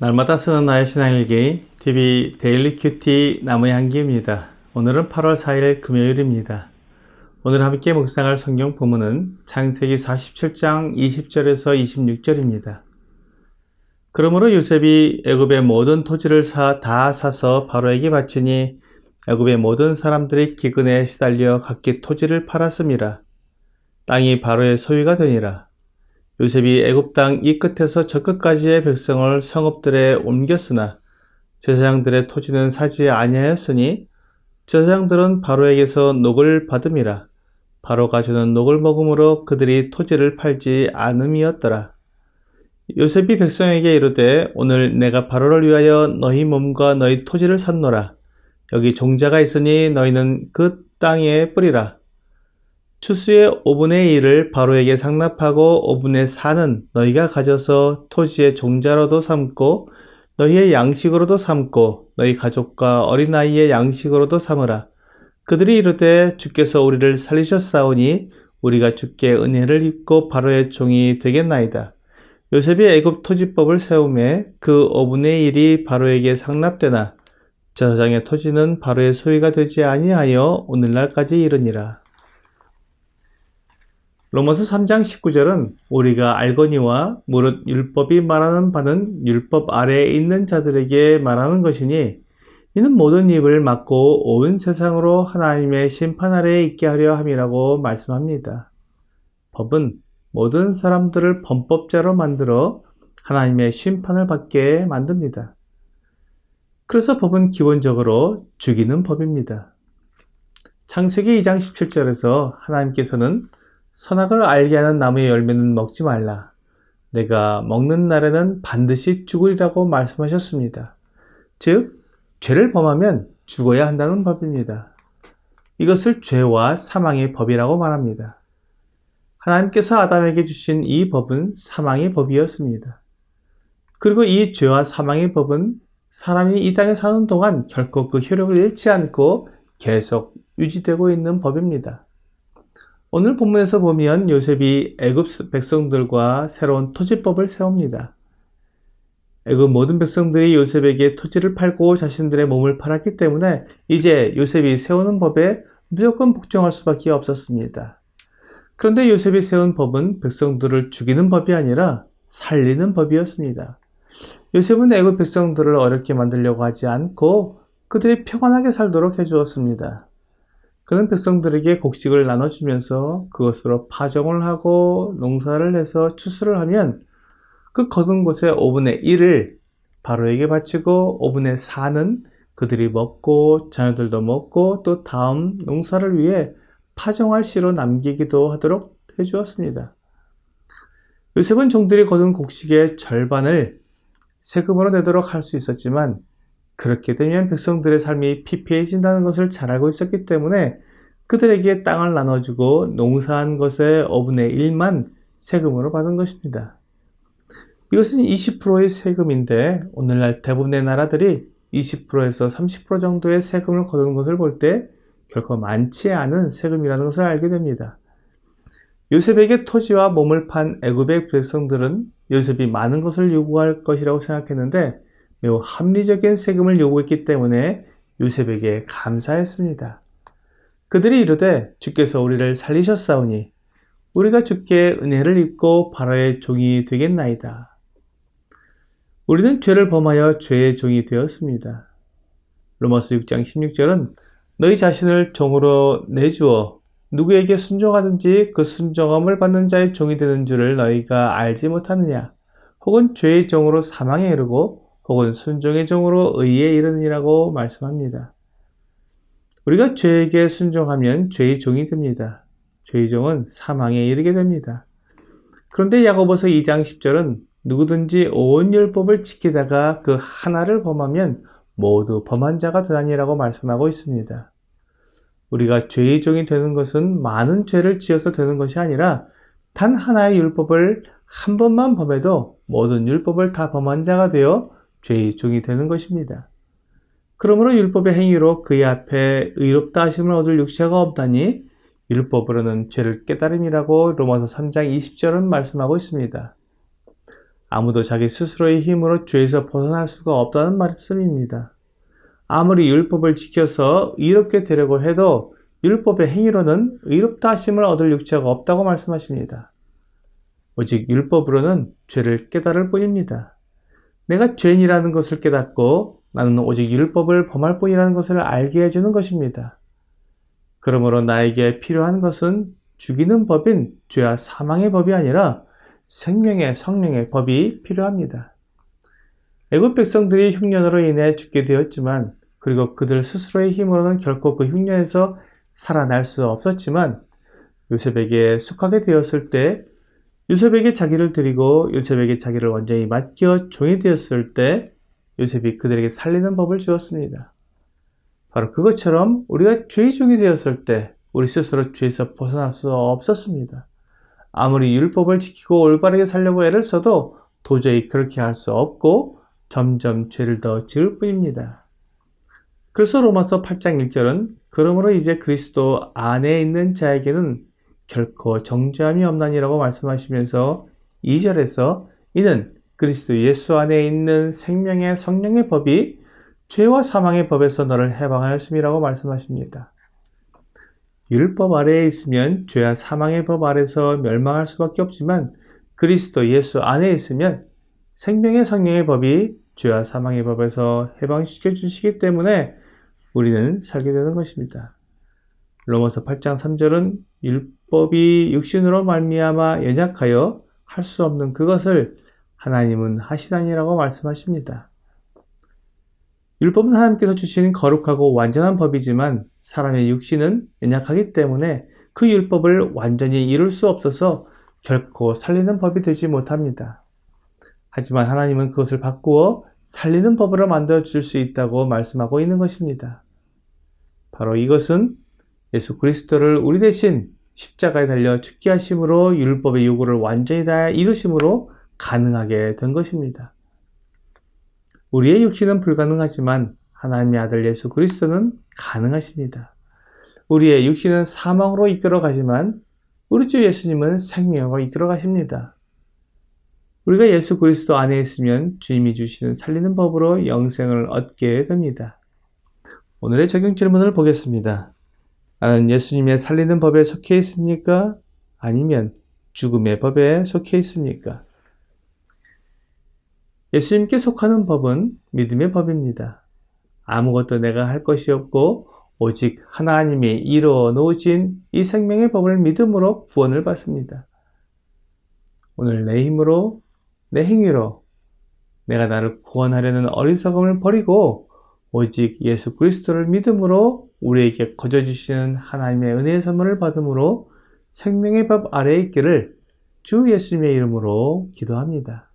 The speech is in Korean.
날마다 쓰는 나의 신앙일기 TV 데일리 큐티 나무의 향기입니다. 오늘은 8월 4일 금요일입니다. 오늘 함께 묵상할 성경 본문은 창세기 47장 20절에서 26절입니다. 그러므로 요셉이 애굽의 모든 토지를 사, 다 사서 바로에게 바치니 애굽의 모든 사람들이 기근에 시달려 각기 토지를 팔았음이라. 땅이 바로의 소유가 되니라. 요셉이 애굽 땅 이 끝에서 저 끝까지의 백성을 성읍들에 옮겼으나 제사장들의 토지는 사지 아니하였으니 제사장들은 바로에게서 녹을 받음이라 바로가 주는 녹을 먹음으로 그들이 토지를 팔지 않음이었더라. 요셉이 백성에게 이르되 오늘 내가 바로를 위하여 너희 몸과 너희 토지를 샀노라. 여기 종자가 있으니 너희는 그 땅에 뿌리라. 추수의 5분의 1을 바로에게 상납하고 5분의 4는 너희가 가져서 토지의 종자로도 삼고 너희의 양식으로도 삼고 너희 가족과 어린아이의 양식으로도 삼으라. 그들이 이르되 주께서 우리를 살리셨사오니 우리가 주께 은혜를 입고 바로의 종이 되겠나이다. 요셉이 애굽 토지법을 세우매 그 5분의 1이 바로에게 상납되나 제사장의 토지는 바로의 소유가 되지 아니하여 오늘날까지 이르니라. 로마서 3장 19절은 우리가 알거니와 무릇 율법이 말하는 바는 율법 아래에 있는 자들에게 말하는 것이니 이는 모든 입을 막고 온 세상으로 하나님의 심판 아래에 있게 하려 함이라고 말씀합니다. 법은 모든 사람들을 범법자로 만들어 하나님의 심판을 받게 만듭니다. 그래서 법은 기본적으로 죽이는 법입니다. 창세기 2장 17절에서 하나님께서는 선악을 알게 하는 나무의 열매는 먹지 말라. 내가 먹는 날에는 반드시 죽으리라고 말씀하셨습니다. 즉, 죄를 범하면 죽어야 한다는 법입니다. 이것을 죄와 사망의 법이라고 말합니다. 하나님께서 아담에게 주신 이 법은 사망의 법이었습니다. 그리고 이 죄와 사망의 법은 사람이 이 땅에 사는 동안 결코 그 효력을 잃지 않고 계속 유지되고 있는 법입니다. 오늘 본문에서 보면 요셉이 애굽 백성들과 새로운 토지법을 세웁니다. 애굽 모든 백성들이 요셉에게 토지를 팔고 자신들의 몸을 팔았기 때문에 이제 요셉이 세우는 법에 무조건 복종할 수밖에 없었습니다. 그런데 요셉이 세운 법은 백성들을 죽이는 법이 아니라 살리는 법이었습니다. 요셉은 애굽 백성들을 어렵게 만들려고 하지 않고 그들이 평안하게 살도록 해주었습니다. 그는 백성들에게 곡식을 나눠주면서 그것으로 파종을 하고 농사를 해서 추수를 하면 그 거둔 곳의 5분의 1을 바로에게 바치고 5분의 4는 그들이 먹고 자녀들도 먹고 또 다음 농사를 위해 파종할 씨로 남기기도 하도록 해주었습니다. 요셉은 종들이 거둔 곡식의 절반을 세금으로 내도록 할 수 있었지만 그렇게 되면 백성들의 삶이 피폐해진다는 것을 잘 알고 있었기 때문에 그들에게 땅을 나눠주고 농사한 것의 5분의 1만 세금으로 받은 것입니다. 이것은 20%의 세금인데 오늘날 대부분의 나라들이 20%에서 30% 정도의 세금을 거두는 것을 볼 때 결코 많지 않은 세금이라는 것을 알게 됩니다. 요셉에게 토지와 몸을 판 애굽의 백성들은 요셉이 많은 것을 요구할 것이라고 생각했는데 매우 합리적인 세금을 요구했기 때문에 요셉에게 감사했습니다. 그들이 이르되 주께서 우리를 살리셨사오니 우리가 주께 은혜를 입고 바로의 종이 되겠나이다. 우리는 죄를 범하여 죄의 종이 되었습니다. 로마서 6장 16절은 너희 자신을 종으로 내주어 누구에게 순종하든지 그 순종함을 받는 자의 종이 되는 줄을 너희가 알지 못하느냐? 혹은 죄의 종으로 사망에 이르고 혹은 순종의 종으로 의에 이르느니라고 말씀합니다. 우리가 죄에게 순종하면 죄의 종이 됩니다. 죄의 종은 사망에 이르게 됩니다. 그런데 야고보서 2장 10절은 누구든지 온 율법을 지키다가 그 하나를 범하면 모두 범한 자가 되나니라고 말씀하고 있습니다. 우리가 죄의 종이 되는 것은 많은 죄를 지어서 되는 것이 아니라 단 하나의 율법을 한 번만 범해도 모든 율법을 다 범한 자가 되어 죄의 종이 되는 것입니다. 그러므로 율법의 행위로 그의 앞에 의롭다 하심을 얻을 육체가 없다니 율법으로는 죄를 깨달음이라고 로마서 3장 20절은 말씀하고 있습니다. 아무도 자기 스스로의 힘으로 죄에서 벗어날 수가 없다는 말씀입니다. 아무리 율법을 지켜서 의롭게 되려고 해도 율법의 행위로는 의롭다 하심을 얻을 육체가 없다고 말씀하십니다. 오직 율법으로는 죄를 깨달을 뿐입니다. 내가 죄인이라는 것을 깨닫고 나는 오직 율법을 범할 뿐이라는 것을 알게 해주는 것입니다. 그러므로 나에게 필요한 것은 죽이는 법인 죄와 사망의 법이 아니라 생명의 성령의 법이 필요합니다. 애굽 백성들이 흉년으로 인해 죽게 되었지만 그리고 그들 스스로의 힘으로는 결코 그 흉년에서 살아날 수 없었지만 요셉에게 속하게 되었을 때 요셉에게 자기를 드리고 요셉에게 자기를 완전히 맡겨 종이 되었을 때 요셉이 그들에게 살리는 법을 주었습니다. 바로 그것처럼 우리가 죄의 종이 되었을 때 우리 스스로 죄에서 벗어날 수 없었습니다. 아무리 율법을 지키고 올바르게 살려고 애를 써도 도저히 그렇게 할 수 없고 점점 죄를 더 지을 뿐입니다. 그래서 로마서 8장 1절은 그러므로 이제 그리스도 안에 있는 자에게는 결코 정죄함이 없나니라고 말씀하시면서 2절에서 이는 그리스도 예수 안에 있는 생명의 성령의 법이 죄와 사망의 법에서 너를 해방하였음이라고 말씀하십니다. 율법 아래에 있으면 죄와 사망의 법 아래서 멸망할 수밖에 없지만 그리스도 예수 안에 있으면 생명의 성령의 법이 죄와 사망의 법에서 해방시켜 주시기 때문에 우리는 살게 되는 것입니다. 로마서 8장 3절은 율법이 육신으로 말미암아 연약하여 할 수 없는 그것을 하나님은 하시다니라고 말씀하십니다. 율법은 하나님께서 주신 거룩하고 완전한 법이지만 사람의 육신은 연약하기 때문에 그 율법을 완전히 이룰 수 없어서 결코 살리는 법이 되지 못합니다. 하지만 하나님은 그것을 바꾸어 살리는 법으로 만들어 줄 수 있다고 말씀하고 있는 것입니다. 바로 이것은 예수 그리스도를 우리 대신 십자가에 달려 죽게 하심으로 율법의 요구를 완전히 다 이루심으로 가능하게 된 것입니다. 우리의 육신은 불가능하지만 하나님의 아들 예수 그리스도는 가능하십니다. 우리의 육신은 사망으로 이끌어 가지만 우리 주 예수님은 생명으로 이끌어 가십니다. 우리가 예수 그리스도 안에 있으면 주님이 주시는 살리는 법으로 영생을 얻게 됩니다. 오늘의 적용 질문을 보겠습니다. 나는 예수님의 살리는 법에 속해 있습니까? 아니면 죽음의 법에 속해 있습니까? 예수님께 속하는 법은 믿음의 법입니다. 아무것도 내가 할 것이 없고 오직 하나님이 이루어 놓으신 이 생명의 법을 믿음으로 구원을 받습니다. 오늘 내 힘으로, 내 행위로 내가 나를 구원하려는 어리석음을 버리고 오직 예수 그리스도를 믿음으로 우리에게 거저 주시는 하나님의 은혜의 선물을 받음으로 생명의 법 아래에 있기를 주 예수님의 이름으로 기도합니다.